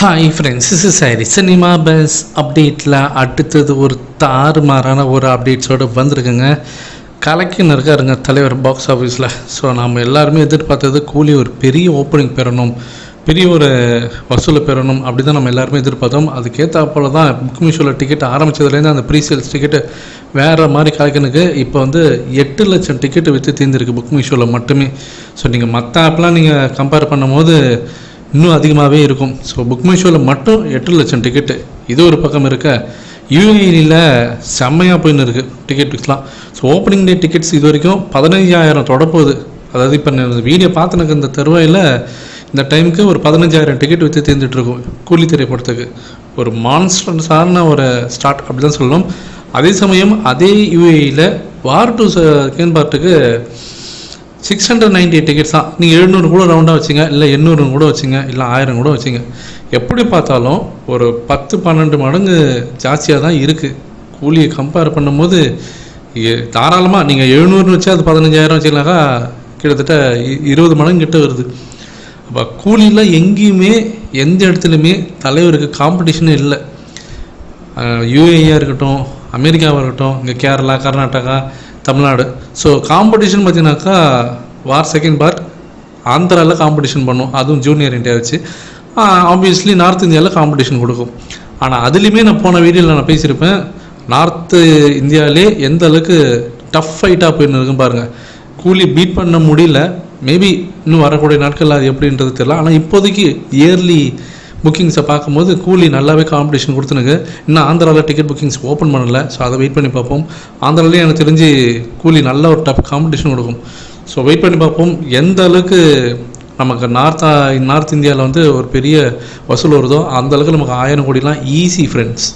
Hi friends is சாரி cinema buzz அப்டேட்டில் அடுத்தது ஒரு தாறுமாறான ஒரு அப்டேட்ஸோடு வந்திருக்குங்க. கலக்கின்னு இருக்காருங்க தலைவர் பாக்ஸ் ஆஃபீஸில் ஸோ நம்ம எல்லாருமே எதிர்பார்த்தது கூலி ஒரு பெரிய ஓப்பனிங் பெறணும் பெரிய ஒரு வசூலை பெறணும் அப்படி தான் நம்ம எல்லாருமே எதிர்பார்த்தோம். அதுக்கேற்ற போல தான் புக் மிஷோவில் டிக்கெட் ஆரம்பித்ததுலேருந்து அந்த ப்ரீ சேல்ஸ் டிக்கெட்டு வேறு மாதிரி கலக்கனுக்கு இப்போ வந்து எட்டு லட்சம் டிக்கெட்டு விற்று தீர்ந்துருக்கு புக் மிஷோவில் மட்டுமே. ஸோ நீங்கள் மற்ற ஆப்லாம் நீங்கள் கம்பேர் பண்ணும்போது இன்னும் அதிகமாகவே இருக்கும். ஸோ புக் மை ஷோவில் மட்டும் எட்டு லட்சம் டிக்கெட்டு இது ஒரு பக்கம் இருக்க. யூஏனியில் செம்மையாக போயின்னு இருக்குது டிக்கெட் விற்கலாம் ஸோ ஓப்பனிங் டே டிக்கெட்ஸ் இது வரைக்கும் பதினஞ்சாயிரம் தொடப்போகுது. அதாவது இப்போ நான் வீடியோ பார்த்தனுக்கு இந்த தருவாயில் இந்த டைமுக்கு ஒரு பதினஞ்சாயிரம் டிக்கெட் விற்று தேர்ந்துட்டுருக்கோம். கூலி திரைப்படத்துக்கு. ஒரு மான்ஸ்டர் சார்ன ஒரு ஸ்டார்ட் அப்படி தான் சொல்லணும். அதே சமயம் அதே யூஏயில் War two second பார்ட்டுக்கு six hundred ninety eight tickets தான். நீங்கள் எழுநூறு கூட ரவுண்டாக வச்சுங்க இல்லை எண்ணூறு கூட வச்சுங்க இல்லை ஆயிரம் கூட வச்சுங்க. எப்படி பார்த்தாலும் ஒரு பத்து பன்னெண்டு மடங்கு ஜாஸ்தியாக தான் இருக்குது கூலியை கம்பேர் பண்ணும்போது தாராளமாக நீங்கள் எழுநூறுன்னு வச்சு அது பதினஞ்சாயிரம் வச்சிங்கனாக்கா கிட்டத்தட்ட இ- இருபது மடங்கு கிட்ட வருது. அப்போ கூலியில் எங்கேயுமே எந்த இடத்துலையுமே தலைவருக்கு காம்படிஷனே இல்லை. யூஏயாக இருக்கட்டும் அமெரிக்காவாக இருக்கட்டும் இங்கே கேரளா கர்நாடகா தமிழ்நாடு. ஸோ காம்படிஷன் பார்த்தீங்கன்னாக்கா வார் செகண்ட் பார்ட் ஆந்திராவில் காம்படிஷன் பண்ணும். அதுவும் ஜூனியர் இந்தியா வச்சு. ஆப்வியஸ்லி நார்த் இந்தியாவில் காம்படிஷன் கொடுக்கும். ஆனால் அதுலேயுமே நான் போன வீடியோவில் நான் பேசியிருப்பேன். நார்த்து இந்தியாவிலே எந்த அளவுக்கு டஃப் ஃபைட்டாக போயின்னு இருக்கும் பாருங்கள் கூலி பீட் பண்ண முடியல. மேபி இன்னும் வரக்கூடிய நாட்கள் அது எப்படின்றது தெரியல. ஆனால் இப்போதைக்கு இயர்லி புக்கிங்ஸை பார்க்கும்போது கூலி நல்லாவே காம்படிஷன் கொடுத்துனுங்க இன்னும் ஆந்திராவில் டிக்கெட் புக்கிங்ஸ் ஓப்பன் பண்ணல. ஸோ அதை வெயிட் பண்ணி பார்ப்போம். ஆந்திராலேயே எனக்கு தெரிஞ்சு கூலி நல்ல ஒரு டஃப் காம்படிஷன் கொடுக்கும். ஸோ வெயிட் பண்ணி பார்ப்போம். எந்த அளவுக்கு நமக்கு நார்த்தா நார்த் இந்தியாவில் வந்து ஒரு பெரிய வசூல் வருதோ அந்த அளவுக்கு நமக்கு ஆயிரம் கோடிலாம் ஈஸி ஃப்ரெண்ட்ஸ்